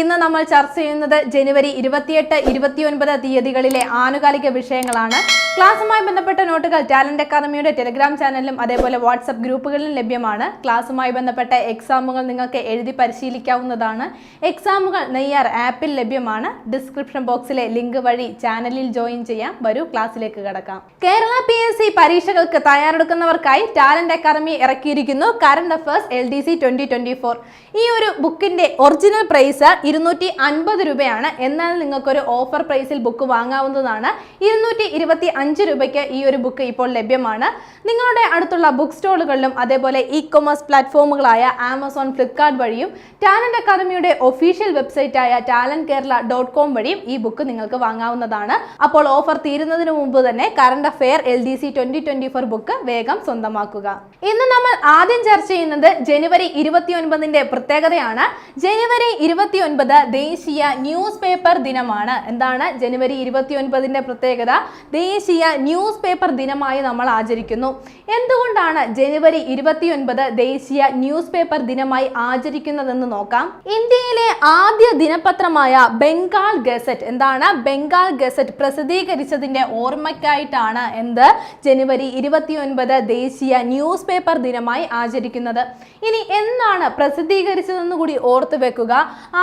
ഇന്ന് നമ്മൾ ചർച്ച ചെയ്യുന്നത് ജനുവരി ഇരുപത്തിയെട്ട് ഇരുപത്തിയൊൻപത് തീയതികളിലെ ആനുകാലിക വിഷയങ്ങളാണ്. ക്ലാസ്സുമായി ബന്ധപ്പെട്ട നോട്ടുകൾ ടാലന്റ് അക്കാദമിയുടെ ടെലിഗ്രാം ചാനലിലും അതേപോലെ വാട്സപ്പ് ഗ്രൂപ്പുകളിലും ലഭ്യമാണ്. ക്ലാസ്സുമായി ബന്ധപ്പെട്ട എക്സാമുകൾ നിങ്ങൾക്ക് എഴുതി പരിശീലിക്കാവുന്നതാണ്. എക്സാമുകൾ നെയ്യാർ ആപ്പിൽ ലഭ്യമാണ്. ഡിസ്ക്രിപ്ഷൻ ബോക്സിലെ ലിങ്ക് വഴി ചാനലിൽ ജോയിൻ ചെയ്യാം. വരൂ ക്ലാസ്സിലേക്ക് കടക്കാം. കേരള പി എസ് സി പരീക്ഷകൾക്ക് തയ്യാറെടുക്കുന്നവർക്കായി talent academy ഇറക്കിയിരിക്കുന്നു. Current affairs L D C twenty twenty four ഈ ഒരു ബുക്കിന്റെ ഒറിജിനൽ പ്രൈസ് ഇരുന്നൂറ്റി അൻപത് രൂപയാണ്. എന്നാൽ നിങ്ങൾക്കൊരു ഓഫർ പ്രൈസിൽ ബുക്ക് വാങ്ങാവുന്നതാണ്. ഇരുന്നൂറ്റി ഇരുപത്തി അഞ്ച് രൂപയ്ക്ക് ഈ ഒരു ബുക്ക് ഇപ്പോൾ ലഭ്യമാണ്. നിങ്ങളുടെ അടുത്തുള്ള ബുക്ക് സ്റ്റോളുകളിലും അതേപോലെ ഇ കൊമേഴ്സ് പ്ലാറ്റ്ഫോമുകളായ ആമസോൺ ഫ്ലിപ്കാർട്ട് വഴിയും ടാലന്റ് അക്കാദമിയുടെ ഒഫീഷ്യൽ വെബ്സൈറ്റായ ടാലന്റ് കേരള ഡോട്ട് കോം വഴിയും ഈ ബുക്ക് നിങ്ങൾക്ക് വാങ്ങാവുന്നതാണ്. അപ്പോൾ ഓഫർ തീരുന്നതിന് മുമ്പ് തന്നെ current affair L D C twenty twenty four book വേഗം സ്വന്തമാക്കുക. ഇന്ന് നമ്മൾ ആദ്യം ചർച്ച ചെയ്യുന്നത് ജനുവരി ഇരുപത്തിയൊൻപതിന്റെ പ്രത്യേകതയാണ്. ജനുവരി ഇരുപത്തി ഒൻപത് ദേശീയ ന്യൂസ് പേപ്പർ ദിനമാണ്. എന്താണ്? ജനുവരി ഇരുപത്തി ഒൻപതിന്റെ പ്രത്യേകത. ദേശീയ ന്യൂസ് പേപ്പർ ദിനമായി നമ്മൾ ആചരിക്കുന്നു. എന്തുകൊണ്ടാണ് ജനുവരി ഇരുപത്തി ഒൻപത് ദേശീയ ന്യൂസ് പേപ്പർ ദിനമായി ആചരിക്കുന്നതെന്ന് നോക്കാം. ഇന്ത്യയിലെ ആദ്യ ദിനപത്രമായ ബംഗാൾ ഗസറ്റ് എന്താണ്? ബംഗാൾ ഗസറ്റ് പ്രസിദ്ധീകരിച്ചതിന്റെ ഓർമ്മയ്ക്കായിട്ടാണ് എന്ത്? ജനുവരി ഇരുപത്തി ഒൻപത് ദേശീയ ന്യൂസ് പേപ്പർ ദിനമായി ആചരിക്കുന്നത്. ഇനി എന്നാണ് പ്രസിദ്ധീകരിച്ചതെന്ന് കൂടി ഓർത്തു വെക്കുക.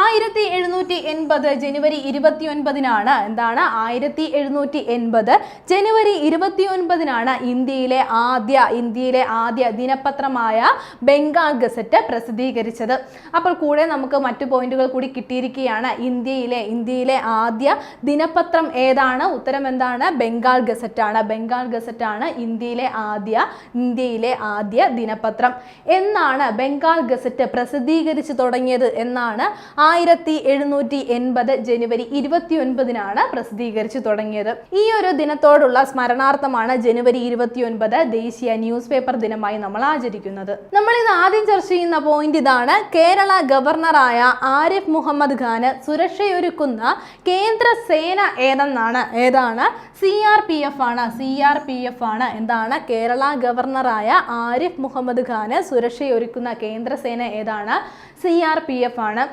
ആയിരത്തി എഴുന്നൂറ്റി എൺപത് ജനുവരി ഇരുപത്തി ഒൻപതിനാണ് എന്താണ് ആയിരത്തി എഴുന്നൂറ്റി എൺപത് ജനുവരി ഇരുപത്തി ഒൻപതിനാണ് ഇന്ത്യയിലെ ആദ്യ ഇന്ത്യയിലെ ആദ്യ ദിനപത്രമായ ബംഗാൾ ഗസറ്റ് പ്രസിദ്ധീകരിച്ചത്. അപ്പോൾ കൂടെ നമുക്ക് മറ്റു പോയിന്റുകൾ കൂടി കിട്ടിയിരിക്കുകയാണ്. ഇന്ത്യയിലെ ഇന്ത്യയിലെ ആദ്യ ദിനപത്രം ഏതാണ്? ഉത്തരം എന്താണ്? ബംഗാൾ ഗസറ്റാണ്. ബംഗാൾ ഗസറ്റാണ് ഇന്ത്യയിലെ ആദ്യ ഇന്ത്യയിലെ ആദ്യ ദിനപത്രം. എന്നാണ് ബംഗാൾ ഗസറ്റ് പ്രസിദ്ധീകരിച്ചു തുടങ്ങിയത് എന്നാണ് ആയിരത്തി എഴുന്നൂറ്റി എൺപത് ജനുവരി ഇരുപത്തി ഒൻപതിനാണ് പ്രസിദ്ധീകരിച്ചു തുടങ്ങിയത്. ഈ ഒരു ദിനത്തോടുള്ള സ്മരണാർത്ഥമാണ് ജനുവരി ഇരുപത്തി ഒൻപത് ദേശീയ ന്യൂസ് പേപ്പർ ദിനമായി നമ്മൾ ആചരിക്കുന്നത്. നമ്മൾ ഇത് ആദ്യം ചർച്ച ചെയ്യുന്ന പോയിന്റ് ഇതാണ് കേരള ഗവർണറായ ആരിഫ് മുഹമ്മദ് ഖാന് സുരക്ഷയൊരുക്കുന്ന കേന്ദ്ര സേന ഏതെന്നാണ്? ഏതാണ്? സി ആർ പി എഫ് ആണ്. സി ആർ പി എഫ് ആണ്. എന്താണ്? കേരള ഗവർണറായ ആരിഫ് മുഹമ്മദ് ഖാന് സുരക്ഷയൊരുക്കുന്ന കേന്ദ്ര സേന ഏതാണ്? സി ആർ പി എഫ് ആണ്.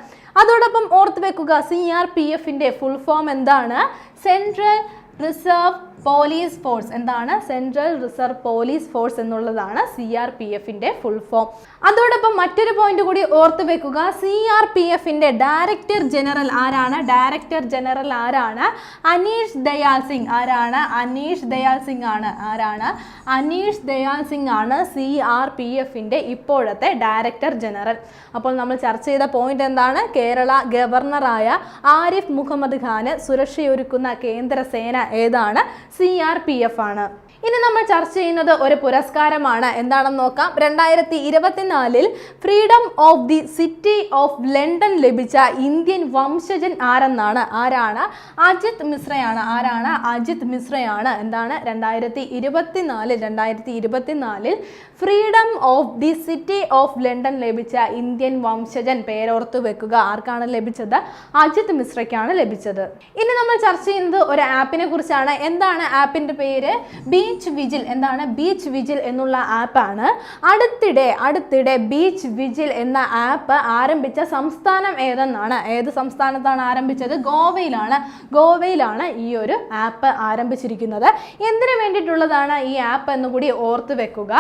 അതോടൊപ്പം ഓർത്ത് വെക്കുക സി ആർ പി എഫിന്റെ ഫുൾ ഫോം എന്താണ്? സെൻട്രൽ റിസർവ് പോലീസ് ഫോഴ്സ് എന്താണ്? സെൻട്രൽ റിസർവ് പോലീസ് ഫോഴ്സ് എന്നുള്ളതാണ് സി ആർ പി എഫിന്റെ ഫുൾ ഫോം അതോടൊപ്പം മറ്റൊരു പോയിന്റ് കൂടി ഓർത്ത് വെക്കുക. സി ആർ പി എഫിന്റെ ഡയറക്ടർ ജനറൽ ആരാണ്? ഡയറക്ടർ ജനറൽ ആരാണ്? അനീഷ് ദയാൽ സിംഗ് ആരാണ്? അനീഷ് ദയാൽ സിംഗ് ആണ് ആരാണ്? അനീഷ് ദയാൽ സിംഗ് ആണ് സി ആർ പി എഫിന്റെ ഇപ്പോഴത്തെ ഡയറക്ടർ ജനറൽ അപ്പോൾ നമ്മൾ ചർച്ച ചെയ്ത പോയിന്റ് എന്താണ്? കേരള ഗവർണറായ ആരിഫ് മുഹമ്മദ് ഖാന് സുരക്ഷയൊരുക്കുന്ന കേന്ദ്ര സേന ഏതാണ്? സി ആർ പി എഫ് ആണ്. ഇനി നമ്മൾ ചർച്ച ചെയ്യുന്നത് ഒരു പുരസ്കാരമാണ്. എന്താണെന്ന് നോക്കാം. രണ്ടായിരത്തി ഇരുപത്തിനാലിൽ freedom of the city of London ലഭിച്ച ഇന്ത്യൻ വംശജൻ ആരെന്നാണ്? ആരാണ്? അജിത് മിശ്രയാണ്. ആരാണ്? അജിത് മിശ്രയാണ്. എന്താണ്? രണ്ടായിരത്തി ഇരുപത്തിനാലിൽ രണ്ടായിരത്തി ഇരുപത്തിനാലിൽ freedom of the city of London ലഭിച്ച ഇന്ത്യൻ വംശജൻ പേരോർത്തു വെക്കുക. ആർക്കാണ് ലഭിച്ചത്? അജിത് മിശ്രയ്ക്കാണ് ലഭിച്ചത്. ഇനി നമ്മൾ ചർച്ച ചെയ്യുന്നത് ഒരു ആപ്പിനെ കുറിച്ചാണ്. എന്താണ് ആപ്പിന്റെ പേര്? ബീച്ച് വിജിൽ എന്താണ്? ബീച്ച് വിജിൽ എന്നുള്ള ആപ്പാണ് അടുത്തിടെ അടുത്തിടെ ബീച്ച് വിജിൽ എന്ന ആപ്പ് ആരംഭിച്ച സംസ്ഥാനം ഏതെന്നാണ്? ഏത് സംസ്ഥാനത്താണ് ആരംഭിച്ചത്? ഗോവയിലാണ്. ഗോവയിലാണ് ഈ ഒരു ആപ്പ് ആരംഭിച്ചിരിക്കുന്നത്. എന്തിനു വേണ്ടിയിട്ടുള്ളതാണ് ഈ ആപ്പ് എന്ന് കൂടി ഓർത്ത് വെക്കുക.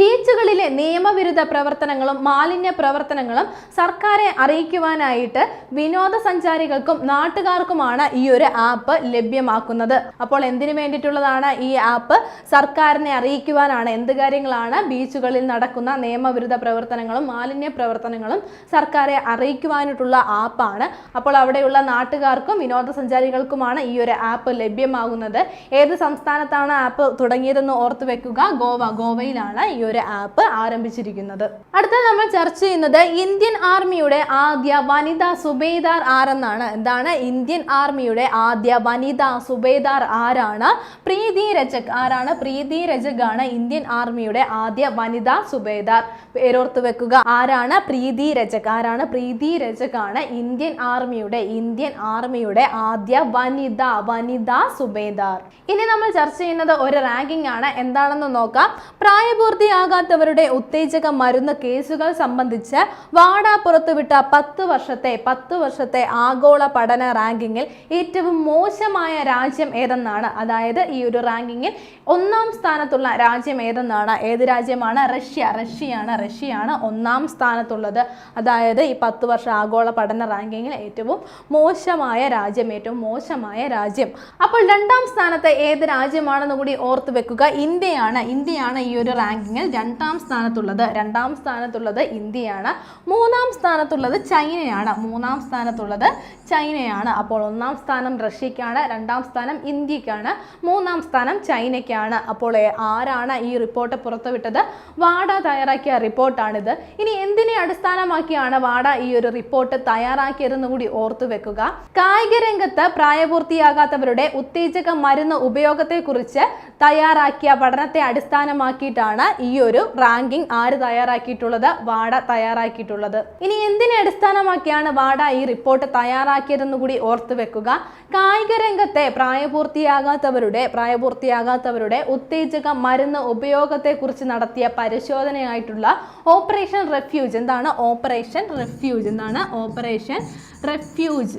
ബീച്ചുകളിലെ നിയമവിരുദ്ധ പ്രവർത്തനങ്ങളും മാലിന്യ പ്രവർത്തനങ്ങളും സർക്കാരെ അറിയിക്കുവാനായിട്ട് വിനോദസഞ്ചാരികൾക്കും നാട്ടുകാർക്കുമാണ് ഈ ഒരു ആപ്പ് ലഭ്യമാക്കുന്നത്. അപ്പോൾ എന്തിനു വേണ്ടിയിട്ടുള്ളതാണ് ഈ ആപ്പ് സർക്കാരിനെ അറിയിക്കുവാനാണ് എന്ത് കാര്യങ്ങളാണ് ബീച്ചുകളിൽ നടക്കുന്ന നിയമവിരുദ്ധ പ്രവർത്തനങ്ങളും മാലിന്യ പ്രവർത്തനങ്ങളും സർക്കാരെ അറിയിക്കുവാനായിട്ടുള്ള ആപ്പാണ്. അപ്പോൾ അവിടെയുള്ള നാട്ടുകാർക്കും വിനോദസഞ്ചാരികൾക്കുമാണ് ഈ ഒരു ആപ്പ് ലഭ്യമാകുന്നത്. ഏത് സംസ്ഥാനത്താണ് ആപ്പ് തുടങ്ങിയതെന്ന് ഓർത്തു വെക്കുക. ഗോവ ഗോവയിലാണ് ഈ ഒരു ആപ്പ് ആരംഭിച്ചിരിക്കുന്നത്. അടുത്ത നമ്മൾ ചർച്ച ചെയ്യുന്നത് ഇന്ത്യൻ ആർമിയുടെ ആദ്യ വനിതാ സുബേദാർ ആരെന്നാണ്. എന്താണ്? ഇന്ത്യൻ ആർമിയുടെ ആദ്യ വനിതാ സുബേദാർ ആരാണ്? പ്രീതി രചക് ആരാണ്? ആരാണ് പ്രീതി രജകാണ് ഇന്ത്യൻ ആർമിയുടെ ആദ്യ വനിതാ സുബേദാർ. പേരോർത്ത് വെക്കുക. ആരാണ് പ്രീതി രജക് ആരാണ് പ്രീതി രജകാണ് ഇന്ത്യൻ ആർമിയുടെ ഇന്ത്യൻ ആർമിയുടെ ആദ്യ വനിത വനിതാ സുബേദാർ. ഇനി നമ്മൾ ചർച്ച ചെയ്യുന്നത് ഒരു റാങ്കിംഗ് ആണ്. എന്താണെന്ന് നോക്കാം. പ്രായപൂർത്തിയാകാത്തവരുടെ ഉത്തേജക മരുന്ന് കേസുകൾ സംബന്ധിച്ച് വാഡ പുറത്തുവിട്ട പത്ത് വർഷത്തെ പത്ത് വർഷത്തെ ആഗോള പഠന റാങ്കിങ്ങിൽ ഏറ്റവും മോശമായ രാജ്യം ഏതെന്നാണ്? അതായത് ഈ ഒരു റാങ്കിങ്ങിൽ ഒന്നാം സ്ഥാനത്തുള്ള രാജ്യം ഏതെന്നാണ്? ഏത് രാജ്യമാണ്? റഷ്യ. റഷ്യയാണ്. റഷ്യയാണ് ഒന്നാം സ്ഥാനത്തുള്ളത്. അതായത് ഈ പത്ത് വർഷ ആഗോള പഠന റാങ്കിങ്ങിൽ ഏറ്റവും മോശമായ രാജ്യം ഏറ്റവും മോശമായ രാജ്യം. അപ്പോൾ രണ്ടാം സ്ഥാനത്ത് ഏത് രാജ്യമാണെന്ന് കൂടി ഓർത്ത് വെക്കുക. ഇന്ത്യയാണ്. ഇന്ത്യയാണ് ഈ ഒരു റാങ്കിങ്ങിൽ രണ്ടാം സ്ഥാനത്തുള്ളത്. രണ്ടാം സ്ഥാനത്തുള്ളത് ഇന്ത്യയാണ്. മൂന്നാം സ്ഥാനത്തുള്ളത് ചൈനയാണ്. മൂന്നാം സ്ഥാനത്തുള്ളത് ചൈനയാണ്. അപ്പോൾ ഒന്നാം സ്ഥാനം റഷ്യക്കാണ്. രണ്ടാം സ്ഥാനം ഇന്ത്യക്കാണ്. മൂന്നാം സ്ഥാനം ചൈനയ്ക്കാണ്. അപ്പോൾ ആരാണ് ഈ റിപ്പോർട്ട് പുറത്തുവിട്ടത്? വാഡ തയ്യാറാക്കിയ റിപ്പോർട്ടാണിത് ഇനി എന്തിനെ അടിസ്ഥാനമാക്കിയാണ് വാഡ ഈ ഒരു റിപ്പോർട്ട് തയ്യാറാക്കിയതെന്ന് കൂടി ഓർത്തു വെക്കുക. കായിക രംഗത്ത് പ്രായപൂർത്തിയാകാത്തവരുടെ ഉത്തേജക മരുന്ന് ഉപയോഗത്തെക്കുറിച്ച് തയ്യാറാക്കിയ പഠനത്തെ അടിസ്ഥാനമാക്കിയിട്ടാണ് ഈ ഒരു റാങ്കിംഗ് ആര് തയ്യാറാക്കിയിട്ടുള്ളത്? വാഡ തയ്യാറാക്കിയിട്ടുള്ളത്. ഇനി എന്തിനെ അടിസ്ഥാനമാക്കിയാണ് വാഡ ഈ റിപ്പോർട്ട് തയ്യാറാക്കിയതെന്ന് കൂടി ഓർത്തു വെക്കുക. കായിക രംഗത്തെ പ്രായപൂർത്തിയാകാത്തവരുടെ പ്രായപൂർത്തിയാകാത്തവരുടെ ഉത്തേജക മരുന്ന് ഉപയോഗത്തെക്കുറിച്ച് നടത്തിയ പരിശോധനയായിട്ടുള്ള ഓപ്പറേഷൻ റെഫ്യൂജ്. എന്താണ് ഓപ്പറേഷൻ റെഫ്യൂജ്? എന്താണ് ഓപ്പറേഷൻ റെഫ്യൂജ്?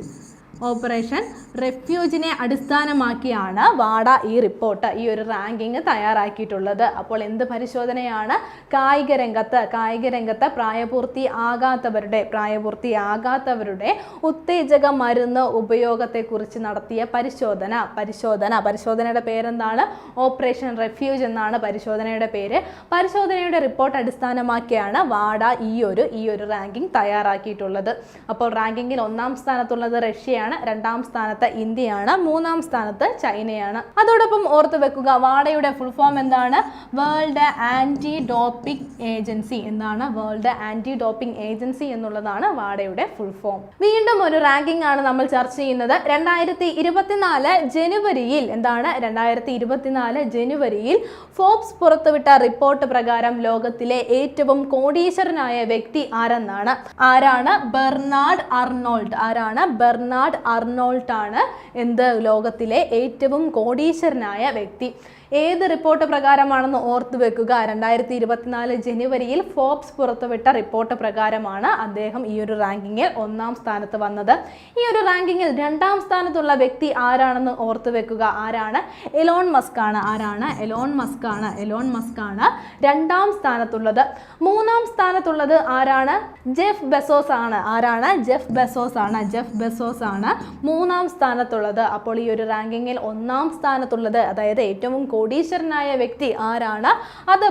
ഓപ്പറേഷൻ റെഫ്യൂജിനെ അടിസ്ഥാനമാക്കിയാണ് വാഡ ഈ റിപ്പോർട്ട് ഈ ഒരു റാങ്കിങ് തയ്യാറാക്കിയിട്ടുള്ളത്. അപ്പോൾ എന്ത് പരിശോധനയാണ്? കായിക രംഗത്ത് കായിക രംഗത്ത് പ്രായപൂർത്തി ആകാത്തവരുടെ പ്രായപൂർത്തി ആകാത്തവരുടെ ഉത്തേജക മരുന്ന് ഉപയോഗത്തെക്കുറിച്ച് നടത്തിയ പരിശോധന പരിശോധന. പരിശോധനയുടെ പേരെന്താണ്? ഓപ്പറേഷൻ റെഫ്യൂജ് എന്നാണ് പരിശോധനയുടെ പേര്. പരിശോധനയുടെ റിപ്പോർട്ട് അടിസ്ഥാനമാക്കിയാണ് വാഡ ഈ ഒരു ഈ ഒരു റാങ്കിങ് തയ്യാറാക്കിയിട്ടുള്ളത്. അപ്പോൾ റാങ്കിങ്ങിൽ ഒന്നാം സ്ഥാനത്തുള്ളത് റഷ്യയാണ്. രണ്ടാം സ്ഥാനത്ത് ഇന്ത്യയാണ്. മൂന്നാം സ്ഥാനത്ത് ചൈനയാണ്. അതോടൊപ്പം ഓർത്ത് വെക്കുക വാഡയുടെ ഫുൾ ഫോം എന്താണ്? വേൾഡ് ആന്റി ഡോപ്പിംഗ് ഏജൻസി എന്താണ് വേൾഡ് ആന്റി ഡോപ്പിംഗ് ഏജൻസി എന്നുള്ളതാണ് വാഡയുടെ ഫുൾ ഫോം വീണ്ടും ഒരു റാങ്കിംഗ് ആണ് നമ്മൾ ചർച്ച ചെയ്യുന്നത്. രണ്ടായിരത്തി ഇരുപത്തിനാല് ജനുവരിയിൽ എന്താണ്? രണ്ടായിരത്തി ഇരുപത്തിനാല് ജനുവരിയിൽ ഫോബ്സ് പുറത്തുവിട്ട റിപ്പോർട്ട് പ്രകാരം ലോകത്തിലെ ഏറ്റവും കോടീശ്വരനായ വ്യക്തി ആരെന്നാണ്? ആരാണ്? Bernard Arnault. ആരാണ്? ബെർണാഡ് അർണോൾട്ട് ആണ് എന്ത് ലോകത്തിലെ ഏറ്റവും കോടീശ്വരനായ വ്യക്തി. ഏത് റിപ്പോർട്ട് പ്രകാരമാണെന്ന് ഓർത്തു വെക്കുക. രണ്ടായിരത്തി ഇരുപത്തിനാല് ജനുവരിയിൽ ഫോബ്സ് പുറത്തുവിട്ട റിപ്പോർട്ട് പ്രകാരമാണ് അദ്ദേഹം ഈ ഒരു റാങ്കിങ്ങിൽ ഒന്നാം സ്ഥാനത്ത് വന്നത്. ഈ ഒരു റാങ്കിങ്ങിൽ രണ്ടാം സ്ഥാനത്തുള്ള വ്യക്തി ആരാണെന്ന് ഓർത്തു വെക്കുക. ആരാണ്? എലോൺ മസ്ക് ആണ് ആരാണ്? എലോൺ മസ്ക് ആണ് എലോൺ മസ്ക് ആണ് രണ്ടാം സ്ഥാനത്തുള്ളത്. മൂന്നാം സ്ഥാനത്തുള്ളത് ആരാണ്? ജെഫ് ബെസോസ് ആണ്. ആരാണ്? ജെഫ് ബെസോസ് ആണ്. ജെഫ് ബെസോസ് ആണ് മൂന്നാം സ്ഥാനത്തുള്ളത്. അപ്പോൾ ഈ ഒരു റാങ്കിങ്ങിൽ ഒന്നാം സ്ഥാനത്തുള്ളത് അതായത് ഏറ്റവും കോടീശ്വരനായ വ്യക്തി ആരാണ്? അത്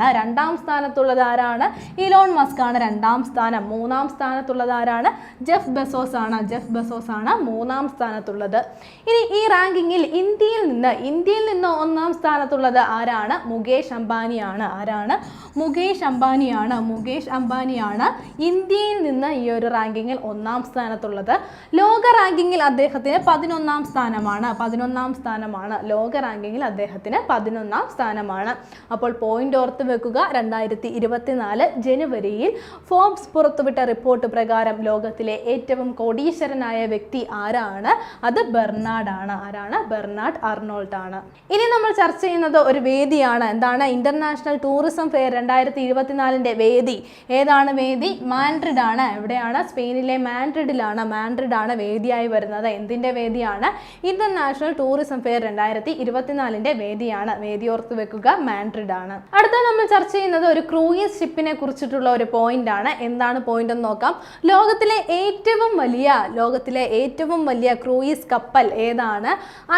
ആണ് രണ്ടാം സ്ഥാനത്തുള്ളത് ആരാണ്? ഇലോൺ മസ്ക് ആണ് രണ്ടാം സ്ഥാനം. മൂന്നാം സ്ഥാനത്തുള്ളത് ആരാണ്? ജെഫ് ബസോസ് ആണ് ജെഫ് ബസോസ് ആണ് മൂന്നാം സ്ഥാനത്തുള്ളത്. ഇനി ഈ റാങ്കിങ്ങിൽ ഇന്ത്യയിൽ നിന്ന് ഇന്ത്യയിൽ നിന്ന് ഒന്നാം സ്ഥാനത്തുള്ളത് ആരാണ്? മുകേഷ് അംബാനിയാണ്. ആരാണ്? മുകേഷ് അംബാനിയാണ്. മുകേഷ് അംബാനിയാണ് ഇന്ത്യയിൽ നിന്ന് ഈ ഒരു റാങ്കിങ്ങിൽ ഒന്നാം സ്ഥാനത്തുള്ളത്. ലോക റാങ്കിങ്ങിൽ അദ്ദേഹത്തിന് പതിനൊന്നാം സ്ഥാനമാണ്. പതിനൊന്നാം സ്ഥാനമാണ് ലോക റാങ്കിങ്ങിൽ അദ്ദേഹത്തിന് പതിനൊന്നാം സ്ഥാനമാണ്. അപ്പോൾ പോയിന്റ് ഓർത്ത് വെക്കുക രണ്ടായിരത്തി ഇരുപത്തിനാല് ജനുവരിയിൽ ഫോംസ് പുറത്തുവിട്ട റിപ്പോർട്ട് പ്രകാരം ലോകത്തിലെ ഏറ്റവും കോടീശ്വരനായ വ്യക്തി ആരാണ്? അത് ബെർണാഡ് ആണ് ആരാണ്? ബെർണാഡ് അർണോൾട്ട് ആണ് ഇനി നമ്മൾ ചർച്ച ചെയ്യുന്നത് ഒരു വേദിയാണ്. എന്താണ്? ഇന്റർനാഷണൽ ടൂറിസം ഫെയർ രണ്ടായിരത്തി ഇരുപത്തിനാലിന്റെ വേദി. ഏതാണ് വേദി? മാൻഡ്രിഡ് ആണ് എവിടെയാണ്? സ്പെയിനിലെ മാൻഡ്രിഡിലാണ്. മാൻഡ്രിഡ് ആണ് വേദിയായി വരുന്നത്. എന്തിന്റെ വേദിയാണ്? ഇന്റർനാഷണൽ ടൂറിസം ഫെയർ രണ്ടായിരത്തി ഇരുപത്തിനാലിന്റെ വേദിയാണ്. വേദി ഓർത്ത് വെക്കുക മാൻഡ്രിഡ് ആണ്. അടുത്ത നമ്മൾ ചർച്ച ചെയ്യുന്നത് ഒരു ക്രൂയിസ് ഷിപ്പിനെ കുറിച്ചിട്ടുള്ള ഒരു പോയിന്റ് ആണ്. എന്താണ് പോയിന്റ് എന്ന് നോക്കാം. ലോകത്തിലെ ഏറ്റവും വലിയ ലോകത്തിലെ ഏറ്റവും വലിയ ക്രൂയിസ് കപ്പൽ ഏതാണ്?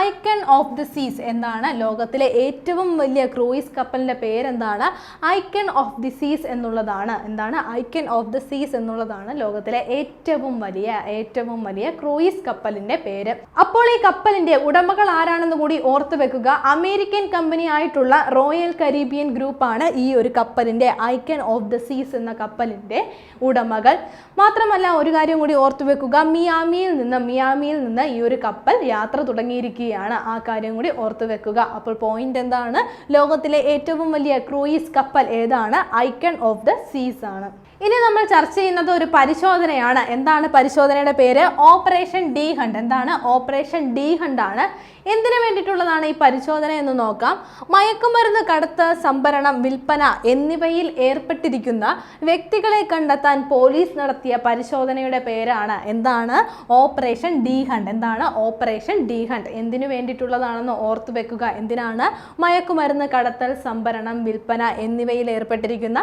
ഐക്കൺ ഓഫ് ദി സീസ് എന്താണ്? ലോകത്തിലെ ഏറ്റവും വലിയ ക്രൂയിസ് കപ്പലിന്റെ പേരെന്താണ്? ഐക്കൺ ഓഫ് ദി സീസ് എന്നുള്ളതാണ്. എന്താണ്? ഐക്കൺ ഓഫ് ദി സീസ് എന്നുള്ളതാണ് ലോകത്തിലെ ഏറ്റവും വലിയ ഏറ്റവും വലിയ ക്രൂയിസ് കപ്പലിന്റെ പേര്. അപ്പോൾ ഈ കപ്പലിന്റെ ഉടമകൾ ആരാണെന്ന് കൂടി ഓർത്തു വെക്കുക. അമേരിക്കൻ കമ്പനി ആയിട്ടുള്ള റോയൽ കരീബിയൻ ഗ്രൂപ്പാണ് ഈ ഒരു കപ്പലിന്റെ ഐക്കൺ ഓഫ് ദ സീസ് എന്ന കപ്പലിന്റെ ഉടമകൾ. മാത്രമല്ല ഒരു കാര്യം കൂടി ഓർത്തു വെക്കുക. മിയാമിയിൽ നിന്ന് മിയാമിയിൽ നിന്ന് ഈ ഒരു കപ്പൽ യാത്ര തുടങ്ങിയിരിക്കുകയാണ്. ആ കാര്യം കൂടി ഓർത്തു വെക്കുക. അപ്പോൾ പോയിന്റ് എന്താണ്? ലോകത്തിലെ ഏറ്റവും വലിയ ക്രൂയിസ് കപ്പൽ ഏതാണ്? ഐക്കൺ ഓഫ് ദ സീസ് ആണ്. ഇനി നമ്മൾ ചർച്ച ചെയ്യുന്നത് ഒരു പരിശോധനയാണ്. എന്താണ് പരിശോധനയുടെ പേര്? Operation D hunt. എന്താണ്? ഓപ്പറേഷൻ ഡി ഹണ്ട് ആണ് എന്തിനു വേണ്ടിയിട്ടുള്ളതാണ് ഈ പരിശോധന എന്ന് നോക്കാം. മയക്കുമരുന്ന് കടത്ത് സംഭരണം വിൽപ്പന എന്നിവയിൽ ഏർപ്പെട്ടിരിക്കുന്ന വ്യക്തികളെ കണ്ടെത്താൻ പോലീസ് നടത്തിയ പരിശോധനയുടെ പേരാണ് എന്താണ്? Operation D hunt. എന്താണ് ഓപ്പറേഷൻ ഡി ഹണ്ട്? എന്തിനു വേണ്ടിയിട്ടുള്ളതാണെന്ന് ഓർത്തു വെക്കുക. എന്തിനാണ് മയക്കുമരുന്ന് കടത്തൽ സംഭരണം വിൽപ്പന എന്നിവയിൽ ഏർപ്പെട്ടിരിക്കുന്ന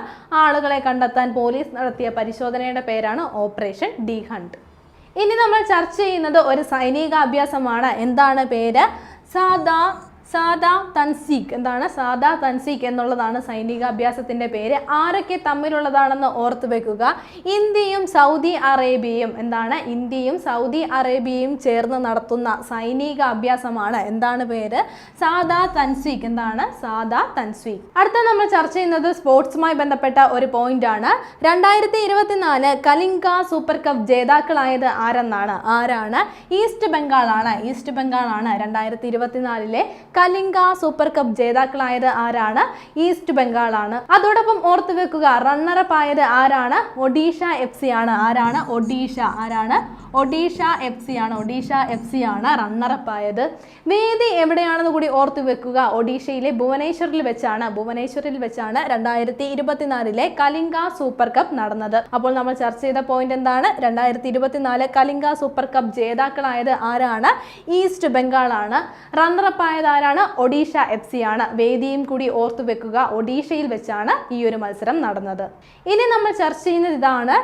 ആളുകളെ കണ്ടെത്താൻ പോലീസ് നടത്തിയ പരിശോധനയുടെ പേരാണ് ഓപ്പറേഷൻ ഡി ഹണ്ട്. ഇനി നമ്മൾ ചർച്ച ചെയ്യുന്നത് ഒരു സൈനികാഭ്യാസമാണ്. എന്താണ് പേര്? സാദാ സാദാ തൻസീഖ്. എന്താണ്? സാദാ തൻസീഖ് എന്നുള്ളതാണ് സൈനിക അഭ്യാസത്തിന്റെ പേര്. ആരൊക്കെ തമ്മിലുള്ളതാണെന്ന് ഓർത്തു വെക്കുക. ഇന്ത്യയും സൗദി അറേബ്യയും. എന്താണ്? ഇന്ത്യയും സൗദി അറേബ്യയും ചേർന്ന് നടത്തുന്ന സൈനിക അഭ്യാസമാണ് എന്താണ് പേര്? സാദാ തൻസീഖ്. എന്താണ്? സാദാ തൻസീഖ്. അടുത്ത നമ്മൾ ചർച്ച ചെയ്യുന്നത് സ്പോർട്സുമായി ബന്ധപ്പെട്ട ഒരു പോയിന്റ് ആണ് രണ്ടായിരത്തി ഇരുപത്തിനാല് കലിംഗ സൂപ്പർ കപ്പ് ജേതാക്കളായത് ആരെന്നാണ്? ആരാണ്? ഈസ്റ്റ് ബംഗാളാണ്. ഈസ്റ്റ് ബംഗാളാണ് രണ്ടായിരത്തി ഇരുപത്തിനാലിലെ കലിംഗ സൂപ്പർ കപ്പ് ജേതാക്കളായത് ആരാണ്? ഈസ്റ്റ് ബംഗാളാണ്. അതോടൊപ്പം ഓർത്തു വെക്കുക റണ്ണറപ്പ് ആയത് ആരാണ്? ഒഡീഷ എഫ് സി ആണ്. ആരാണ്? ഒഡീഷ. ആരാണ്? ഒഡീഷ എഫ് സി ആണ്. ഒഡീഷ എഫ് സി ആണ് റണ്ണറപ്പ് ആയത്. വേദി എവിടെയാണെന്ന് കൂടി ഓർത്തു വെക്കുക ഒഡീഷയിലെ ഭുവനേശ്വറിൽ വെച്ചാണ്. ഭുവനേശ്വറിൽ വെച്ചാണ് രണ്ടായിരത്തി ഇരുപത്തിനാലിലെ കലിംഗ സൂപ്പർ കപ്പ് നടന്നത്. അപ്പോൾ നമ്മൾ ചർച്ച ചെയ്ത പോയിന്റ് എന്താണ്? രണ്ടായിരത്തി ഇരുപത്തിനാല് കലിംഗ സൂപ്പർ കപ്പ് ജേതാക്കളായത് ആരാണ്? ഈസ്റ്റ് ബംഗാളാണ്. റണ്ണറപ്പ് ആയത് ആരാണ്? ഒഡീഷ എഫ് സി ആണ്. വേദിയും കൂടി ഓർത്തു വെക്കുക. ഒഡീഷയിൽ വെച്ചാണ് ഈ ഒരു മത്സരം നടന്നത്. ഇനി നമ്മൾ ചർച്ച ചെയ്യുന്നത് ഇതാണ്